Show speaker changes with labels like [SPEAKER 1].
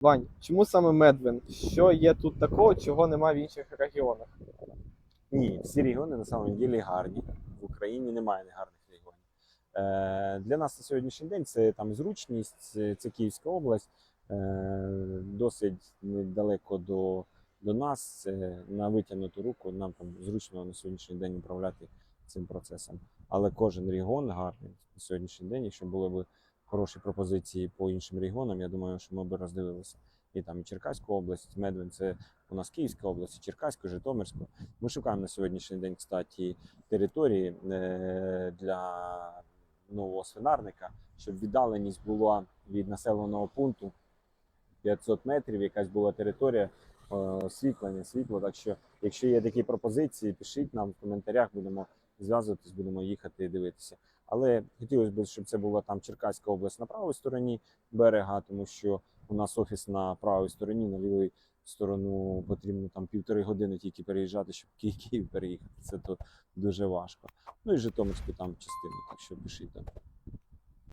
[SPEAKER 1] Вань, чому саме Медвин? Що є тут такого, чого немає в інших регіонах?
[SPEAKER 2] Ні, всі регіони на самом ділі гарні. В Україні немає негарних регіонів. Е, для нас на сьогоднішній день це там зручність, це, Київська область, е, досить недалеко до, до нас. Це на витягнуту руку. Нам там зручно на сьогоднішній день управляти цим процесом. Але кожен регіон гарний на сьогоднішній день. Якщо були б хороші пропозиції по іншим регіонам, я думаю, що ми б роздивилися. І там і Черкаську область, Медвин це у нас Київська область, і Черкаську, Житомирську. Ми шукаємо на сьогоднішній день, кстати, території е, для нового свинарника, щоб віддаленість була від населеного пункту 500 метрів, якась була територія е, освітлення, світло. Так що, якщо є такі пропозиції, пишіть нам в коментарях, будемо зв'язуватись, будемо їхати і дивитися. Але хотілося б, щоб це була там Черкаська область на правій стороні берега, тому що у нас офіс на правій стороні, на лівій сторону потрібно там півтори години тільки переїжджати, щоб Київ переїхати. Це тут дуже важко. Ну і Житомирську там частину, так що пишіть там.